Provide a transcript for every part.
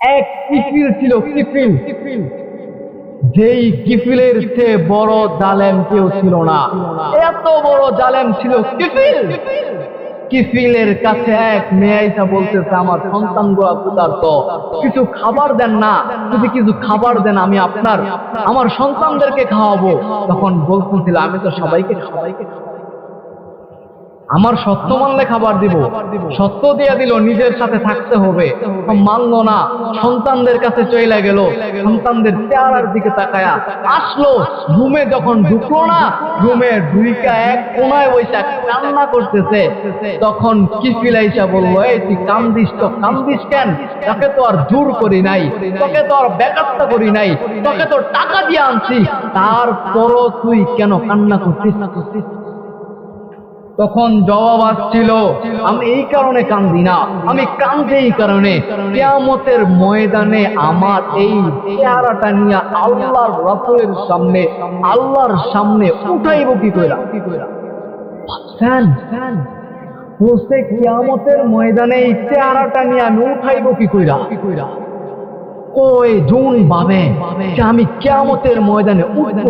এক কিফিল ছিল কিফিল। যেই কিফিলের চেয়ে বড় জালেম কেউ ছিল না। এত বড় জালেম ছিল কিফিল। কিফিলের কাছে এক মেয়ে আইসা বলতেছে, আমার সন্তান গোয়া ক্ষুধার্ত কিছু খাবার দেন না। যদি কিছু খাবার দেন, আমি আপনার, আমার সন্তানদেরকে খাওয়াবো। তখন বলতেছিল, আমি তো সবাইকে সবাইকে আমার সত্য মানলে খাবার দিব। সত্য দিয়ে দিল নিজের সাথে থাকতে হবে। মানলো না। সন্তানদের কাছে চলে গেল। সন্তানদের চেহারার দিকে তাকায়া আসলো। রুমে যখন ঢুকলো না রুমে ঢুইকা এক কোনায় বৈশাখ কান্না করতেছে। তখন কি ফিলাইসা বলল এই তুই কান্দিস তো কান্দিস কেন? তাকে তো আর জোর করি নাই। তোকে তো আর বেকারটা করি নাই। তোকে তো টাকা দিয়ে আনছি। তারপরও তুই কেন কান্না করছিস না করছিস? তখন জবাব আসছিল, আমি এই কারণে কান্দি না, আমি কান্দি এই কারণে। কেয়ামতের ময়দানে আমার এই চেহারাটা নিয়ে আল্লাহর রাসূলের সামনে, আল্লাহর সামনে উঠাইব কি কইরা? কিয়ামতের ময়দানে এই চেহারাটা নিয়ে আমি উঠাইব কি কইরা? কই জুন ভাবে যে আমি কেয়ামতের ময়দানে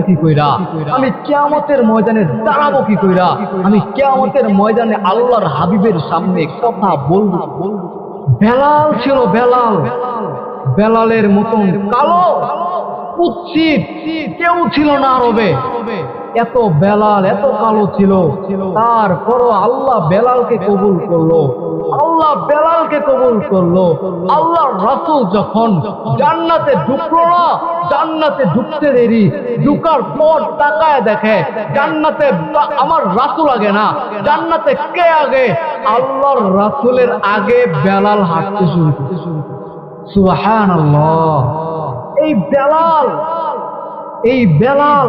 কি কইরা? আমি কেয়ামতের ময়দানে দাঁড়াবো কি কইরা? আমি কেয়ামতের ময়দানে আল্লাহর হাবিবের সামনে কথা বলব। বেলাল ছিল বেলাল। বেলালের মতন কালো, কুৎসিত, কেউ ছিল না আরবে। এত বেলাল, এত কালো ছিল। তারপরও আল্লাহ বেলালকে কবুল করল। আল্লাহ বেলালকে কবুল করল। আল্লাহ রাসূল যখন জান্নাতে ঢুকলো না, জান্নাতে ঢুকতে দেরি। ঢুকার পর তাকায় দেখে, জান্নাতে আমার রাসূল আগে না, জান্নাতে কে আগে? আল্লাহর রাসুলের আগে বেলাল হাঁটতে শুরু করতে সুবহানাল্লাহ। এই বেলাল এই বেলাল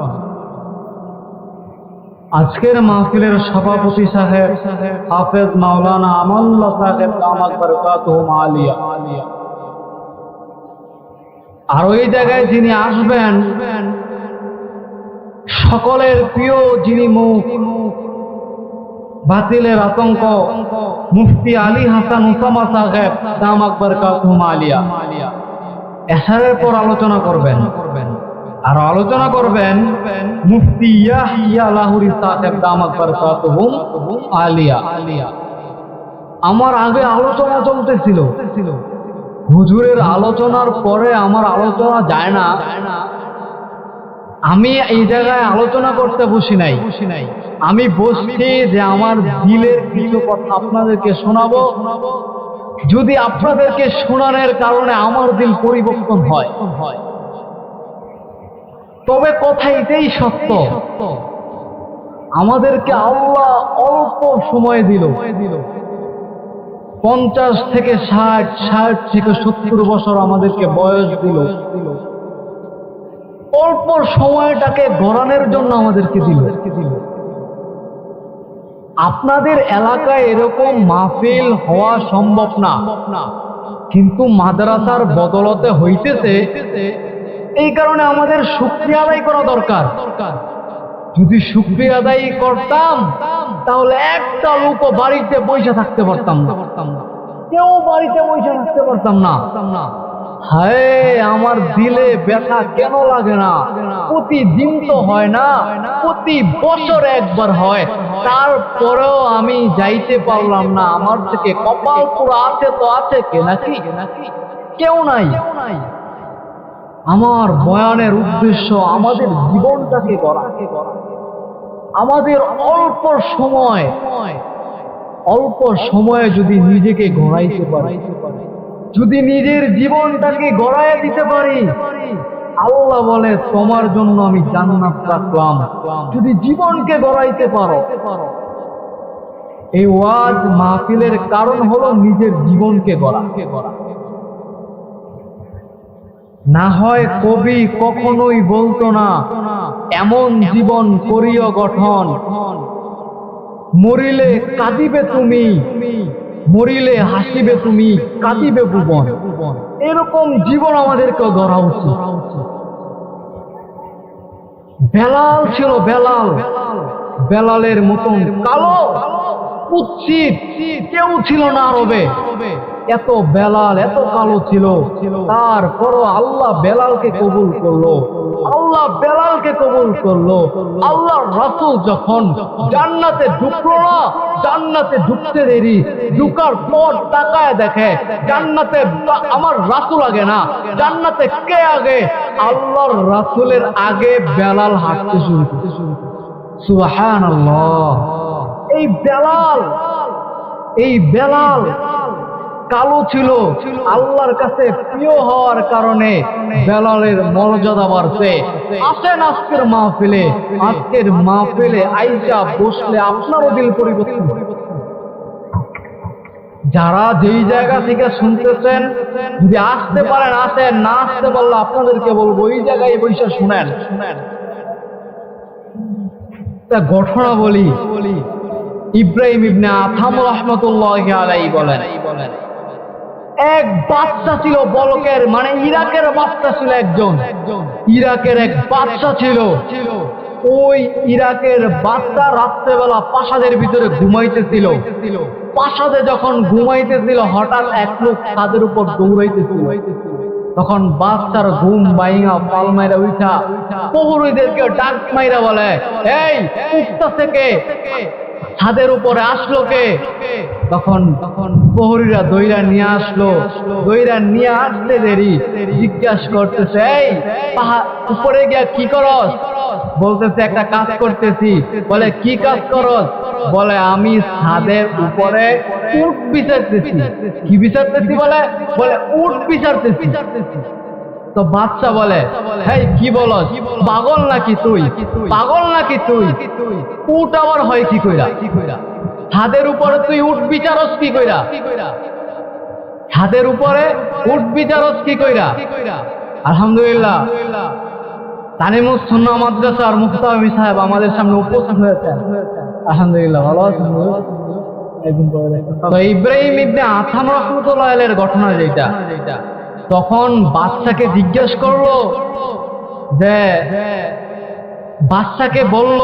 আজকের মাহফিলের সভাপতি সাহেব হাফেজ মাওলানা আমাল্লা সাহেব দামাত বরকাতুহুম আলিয়া। আর ওই জায়গায় যিনি আসবেন, সকলের প্রিয় যিনি মুখ, বাতিলের আতঙ্ক, মুফতি আলী হাসান উসামা সাহেব দাম আকবর কাকুম আলিয়া। এসারের পর আলোচনা করবেন। আর আলোচনা করবেন মুফতি ইয়াহিয়া লাহুরি সাহেব দাম আকবর কাকুম আলিয়া। আমার আগে আলোচনা চলতেছিল। হুজুরের আলোচনার পরে আমার আলোচনা যায় না। আমি এই জায়গায় আলোচনা করতে বসি নাই। আমি বসছি যে আমার দিলের কিছু কথা আপনাদেরকে শোনাবো। যদি আপনাদেরকে শোনানোর কারণে আমার দিল পরিবর্তন হয়। তবে কথা এটাই সত্য। আমাদেরকে আল্লাহ অল্প সময় দিল। পঞ্চাশ থেকে ষাট ষাট থেকে সত্তর বছর আমাদেরকে বয়স দিল। অল্প সময়টাকে গড়ানোর জন্য আমাদেরকে দিল। আপনাদের এলাকায় এরকম মাহফিল হওয়া সম্ভব না। কিন্তু মাদ্রাসার বদলতে হইতেছে এই কারণে আমাদের শুক্রিয়া আদায় করা দরকার। যদি শুক্রিয়া আদায় করতাম, তাহলে একটা লোকও বাড়িতে বসে থাকতে পারতাম না। কেউ বাড়িতে বসে থাকতে পারতাম না। হায়, আমার দিলে ব্যথা কেন লাগে না? প্রতিদিন তো হয় না, প্রতি বছর একবার হয়। তারপরেও আমি যাইতে পারলাম না। আমার থেকে কপাল পুরো আছে তো আছে কে নাকি? কেউ নাই। আমার বয়ানের উদ্দেশ্য আমাদের জীবনটাকে গড়া। আমাদের অল্প সময়, অল্প সময়ে যদি নিজেকে গড়াইতে পারি, যদি নিজের জীবনটাকে গড়াইয়া দিতে পারি, আল্লাহ বলে, তোমার জন্য আমি জান্নাত রাখলাম। যদি জীবনকে গড়াইতে পারো। এই ওয়াজ মাহফিলের কারণ হলো নিজের জীবনকে গড়া। না হয় কবি কখনোই বলতো না এমন জীবন করিও গঠন। মরিলে কাঁদিবে তুমি মরিলে হাসিবে তুমি কাঁদিবে ভুবন। এরকম জীবন আমাদেরকে গড়া উচিত। বেলাল ছিল বেলাল। বেলালের মতন কালো কুৎসিত। কেউ ছিল না আরবে। এত বেলাল, এত কালো ছিল। তারপরও আল্লাহ বেলালকে কবুল করল। আল্লাহ বেলালকে কবুল করল। আল্লাহ রাসূল যখন জান্নাতে ঢুকলো না, জান্নাতে ঢুকতে দেরি। ঢুকার পর তাকায় দেখে, জান্নাতে আমার রাসূল আগে না, জান্নাতে কে আগে? আল্লাহর রাসুলের আগে বেলাল হাঁটতে শুরু করছে সুবহানাল্লাহ। এই বেলাল এই বেলাল কালো ছিল, আল্লাহর কাছে প্রিয় হওয়ার কারণে বেলালের মর্যাদা বাড়ছে। আসেন আজকের মাহফিলে আজকের মাহফিলে আইসা বসলে আপনারও দিল পরিবর্তন। যারা যেই জায়গা থেকে শুনতেছেন, যদি আসতে পারেন, আসেন, না আসতে পারলে আপনাদেরকে বলব ওই জায়গায় শুনেন শুনেন। তা ঘটনা বলি। ইব্রাহিম ইবনে আথাম রহমতুল্লাহ আলাই বলেন। এক বাচ্চা ছিল বলকের মানে ইরাকের বাচ্চা ছিল একজন। ইরাকের এক বাচ্চা ছিল। ওই ইরাকের বাচ্চা রাত্রেবেলা প্রাসাদের ভিতরে ঘুমাইতেছিল। প্রাসাদে যখন ঘুমাইতেছিল, হঠাৎ এক লোক তাদের উপর দৌড়াইতেছিল। তখন বাচ্চার ঘুম বাইঙা পাল মাইরা উঠা প্রহরীদেরকে ডাক মাইরা বলে, এই থেকে ছাদের উপরে আসলো কে? তখন তখন প্রহরীরা দইরা নিয়ে আসলো। দইরা নিয়ে আসতে দেরি। জিজ্ঞাসা করতেছে, এই উপরে গিয়া কি করস? বলতেছে, একটা কাজ করতেছি। বলে, কি কাজ করস? বলে, আমি ছাদের উপরে উট বিচারতেছি। কি বিচারতেছি বলে? বলে, উট বিচারতেছি। তো বাচ্চা বলে, হেই, কি বলস? পাগল নাকি তুই? পাগল নাকি তুই? উট আবার হয় কি কইরা? ছাদের উপরে তুই উঠ, বিচারস কি কইরা? ছাদের উপরে উঠ, বিচারস কি কইরা? আলহামদুলিল্লাহ। তালিমুস সুন্নাহ মাদ্রাসার মুফতাহি সাহেব আমাদের সামনে উপস্থিত হয়েছেন। আলহামদুলিল্লাহ, ভালো আছেন ইব্রাহিম ইবনে আথাম রহমতুল্লাহ ঘটনা যেটা তখন বাচ্চাকে জিজ্ঞেস করল যে বাচ্চাকে বলল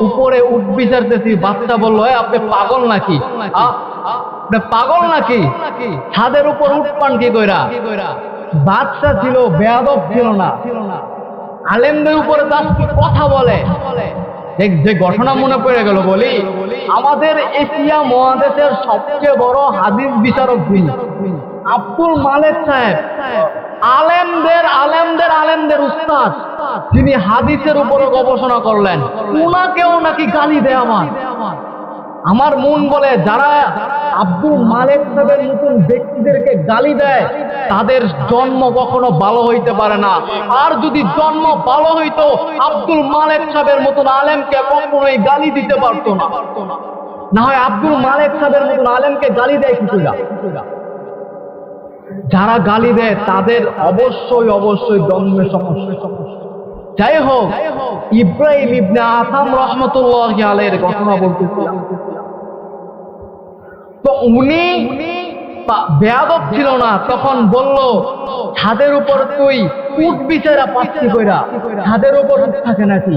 উপরে উঠ বিচারতেছি বাচ্চা বলল "এ, আপনি পাগল নাকি? পাগল নাকি? ছাদের উপর উঠ পান কি কইরা? বাচ্চা ছিল বেয়াদব ছিল না। আলেমদের উপরে তার কথা বলে। যে ঘটনা মনে পড়ে গেল বলি আমাদের এশিয়া মহাদেশের সবচেয়ে বড় হাদিস বিচারক যিনি আব্দুল মালেক সাহেব, আলেমদের আলেমদের আলেমদের উস্তাদ, যিনি হাদিসের উপরে গবেষণা করলেন। উনাকেও নাকি গালি দেয় আমার। আমার মন বলে যারা আব্দুল মালেক সাহেবের মতন ব্যক্তিদেরকে গালি দেয়, তাদের জন্ম কখনো ভালো হইতে পারে না। আর যদি জন্ম ভালো হইতো, আব্দুল মালেক সাহেবের মতন আলেমকে কখনোই গালি দিতে পারতো না। না হয় আব্দুল মালেক সাহেবের মতন আলেমকে গালি দেয় কি কইরা? যারা গালি দেয়, তাদের অবশ্যই অবশ্যই জন্মের সমস্যা যাই হোক ইব্রাহিম ইবনে আসাম রহমতুল্লাহ আলের ঘটনা বলতেছিলাম। তো উনি বেয়াদব ছিল না, তখন বলল, ছাদের উপর তুই বিচারা ছাদের উপর উঠ থাকে নাকি?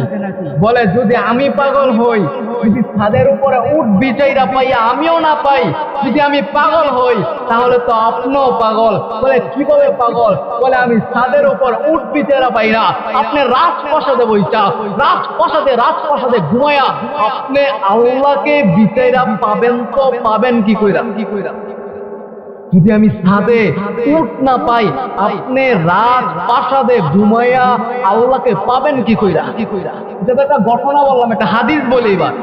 বলে, যদি আমি পাগল হই, যদি ছাদের উপরে বিচাইরা পাইয়া আমিও না পাই, যদি আমি পাগল হই, তাহলে তো আপনিও পাগল। বলে, কীভাবে পাগল? বলে, আমি ছাদের উপর উঠ বিচারা পাই না। আপনি রাজপ্রাসাদে বইটা, রাজপ্রাসাদে রাজপ্রাসাদে ঘুমায়া আপনি আল্লাহকে বিচাইরা পাবেন তো পাবেন কি কইরা কি কইরা? যদি আমি ছাদে উঠ না পাই, আপনি রাত প্রাসাদে ঘুমাইয়া আল্লাহকে পাবেন কি কইরা? কি কইরা এটা একটা ঘটনা বললাম, একটা হাদিস বলি এবার।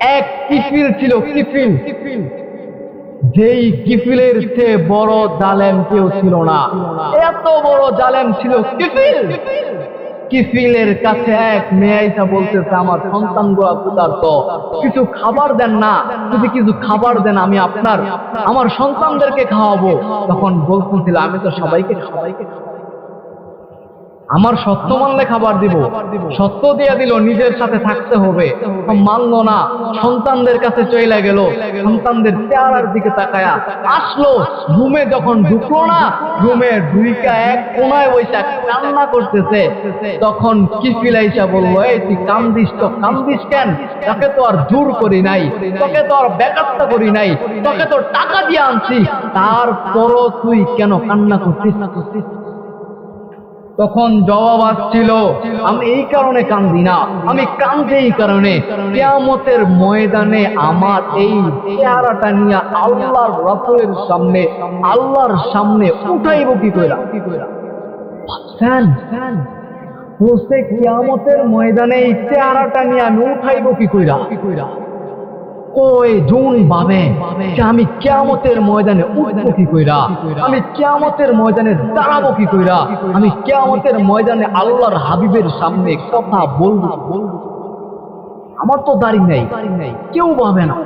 এক কিফিল ছিল কিফিল। যেই কিফিলের চেয়ে বড় জালেম কেউ ছিল না। এত বড় জালেম ছিল কিফিল। কিফিলের কাছে এক মেয়াইসা বলতেছে, আমার সন্তান গোয়া ক্ষুধার্ত কিছু খাবার দেন না, যদি কিছু খাবার দেন আমি আপনার, আমার সন্তানদেরকে খাওয়াবো। তখন বলতেছিল, আমি তো সবাইকে সবাইকে আমার সত্য মানলে খাবার দিব। সত্য দিয়ে দিল নিজের সাথে থাকতে হবে। মানলো না সন্তানদের কাছে চলে গেল। সন্তানদের চেহারার দিকে তাকায়া আসলো। রুমে যখন ঢুকলো না রুমে ঢুইকা এক কোনায় বৈশা কান্না করতেছে। তখন কি ফিলাইসা বলল এই তুই কান্দিস তো কান্দিস কেন? তোকে তো আর জোর করি নাই। তোকে তো আর বেকারটা করি নাই। তোকে তো টাকা দিয়ে আনছি। তারপরও তুই কেন কান্না করছিস? না করছিস? তখন জবাব আসছিল, আমি এই কারণে কান্দি না, আমি কান্দি এই কারণে। কেয়ামতের ময়দানে আমার এই চেহারাটা নিয়ে আল্লাহর রাসূলের সামনে, আল্লাহর সামনে উঠাইব কি কইরা? কেয়ামতের ময়দানে এই চেহারাটা নিয়ে আমি উঠাইব কি কইরা কি কইরা? আমি কেয়ামতের ময়দানে উঠবো কি কইরা, আমি কেয়ামতের ময়দানে দাঁড়াবো কি কইরা, আমি কেয়ামতের ময়দানে আল্লাহর হাবিবের সামনে কথা বলব বলব আমার তো দাড়ি নেই, কেউ ভাবে না।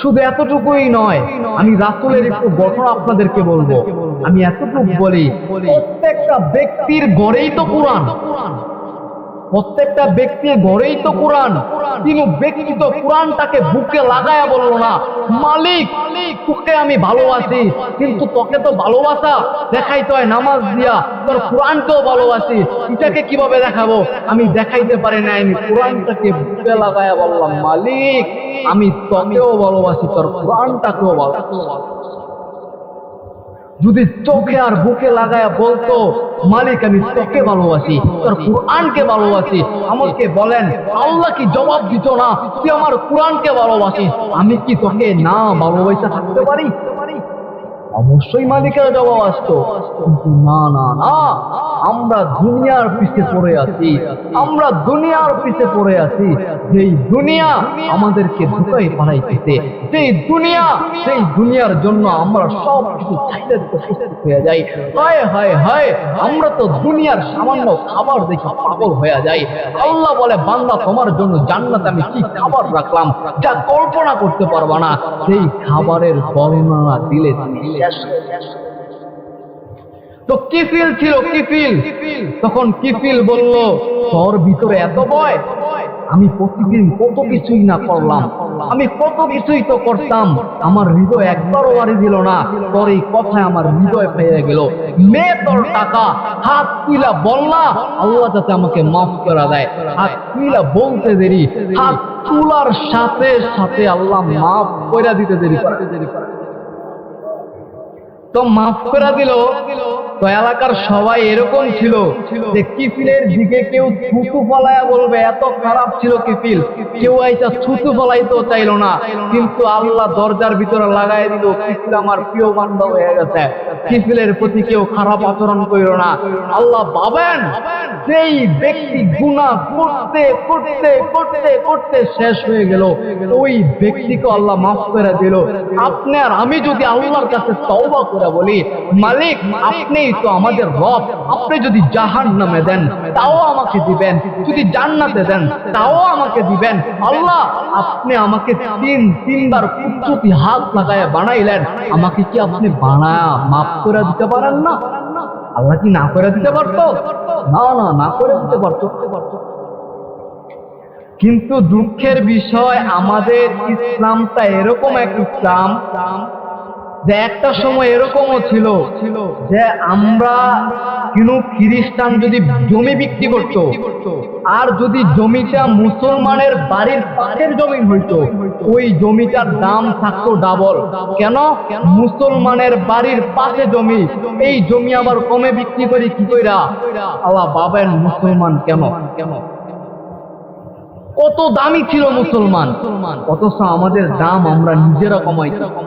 শুধু এতটুকুই নয়, আমি রাসুলের একটু গঠন আপনাদেরকে বলব। আমি এতটুকু বলি, প্রত্যেকটা ব্যক্তির গড়েই তো কোরআন। প্রত্যেকটা ব্যক্তির ঘরেই তো কোরআন, কিন্তু ব্যক্তি তো কোরআনটাকে বুকে লাগায়া বলল না, মালিক, তোকে আমি ভালোবাসি, কিন্তু তোকে তো ভালোবাসা দেখাইতে হয়, নামাজ দিয়া, তোর কোরআনকেও ভালোবাসি, এটাকে কীভাবে দেখাবো? আমি দেখাইতে পারি না আমি কোরআনটাকে বুকে লাগায়া বললাম, মালিক, আমি তোকেও ভালোবাসি, তোর কোরআনটাকেও ভালোবাসি। যদি চোখে আর বুকে লাগায়া বলতো মালিক আমি তোকে ভালোবাসি। তোর কোরআনকে ভালোবাসি। আমাকে বলেন আল্লাহ কি জবাব দিত না? তুই আমার কোরআনকে ভালোবাসিস। আমি কি তোকে না ভালোবাসা থাকতে পারি? অবশ্যই মালিকের জবাব আসতো। কিন্তু না না না, আমরা দুনিয়ার পিছে পড়ে আছি। আমরা দুনিয়ার পিছে পড়ে আছি। যেই দুনিয়া আমাদেরকে দুটোই পাঠাইতেছে সেই দুনিয়া, সেই দুনিয়ার জন্য আমরা সব কিছু চাইতে চাইতে হয়ে যাই। হায় হায় হায়, আমরা তো দুনিয়ার সামান্য খাবার দেখে পাগল হয়ে যাই। আল্লাহ বলে, বান্দা, তোমার জন্য জান্নাত আমি কি খাবার রাখলাম? যা কল্পনা করতে পারবা না। সেই খাবারের বর্ণনা দিলে যাবে। তো কিফিল ছিল, কিফিল। তখন কিফিল বলল, তোর ভিতরে এত ভয়? আমি প্রতিদিন কত কিছুই না করলাম। আমি কত কিছুই তো করতাম। আমার হৃদয় একবারও বাড়ি দিল না। তোর এই কথায় আমার হৃদয় পেয়ে গেল। মেয়ে তোর টাকা। হাত তুইলা বল না। আল্লাহ যাতে আমাকে মাফ করে দেয়। হাত তুইলা বলতে দেরি। হাত তুলার সাথে সাথে আল্লাহ মাফ করে দিতে দেরি করে দেরি করে। তো মাফ করে দিল। তো এলাকার সবাই এরকম ছিল যে কিফিলের দিকে কেউ থুতু ফলায়া বলবে, এত খারাপ ছিল কিফিল কেউ আইসা থুতু ফলাইতেও চাইল না। কিন্তু আল্লাহ দরজার ভিতরে লাগাই দিল কিফিল আমার প্রিয় বান্ধব হয়ে গেছে। প্রতি কেউ খারাপ আচরণ না। আল্লাহ সেই ব্যক্তি গুনাহ করতে করতে করতে করতে শেষ হয়ে গেল, ওই ব্যক্তিকে আল্লাহ মাফ করে দিল। আমি যদি আল্লাহর কাছে তওবা করে বলি, মালিক, আপনিই তো আমাদের রব। আপনি যদি জাহান নামে দেন, তাও আমাকে দিবেন। যদি জান্নাতে দেন, তাও আমাকে দিবেন। আল্লাহ, আপনি আমাকে তিন, তিনবার কুচুতি হাত লাগায় বানাইলেন। আমাকে কি আপনি বানায়া মাফ করে দিতে পারেন না। আল্লাহ কি না করে দিতে পারতো? না না না করে দিতে পারতো। কিন্তু দুঃখের বিষয় আমাদের ইসলামটা এরকম এক ইসলাম যে একটা সময় এরকমও ছিল যে আমরা কোনো খ্রিস্টান যদি জমি বিক্রি করত, আর যদি জমিটা মুসলমানের বাড়ির পাশের জমি হইতো, ওই জমিটার দাম থাকতো ডাবল। কেন? মুসলমানের বাড়ির পাশে জমি, এই জমি আবার কমে বিক্রি করি কি কইরা? আল্লাহ বাবেন মুসলমান কেন? কেন কত দামি ছিল মুসলমান। অথচ আমাদের দাম আমরা নিজেরা কমাইছি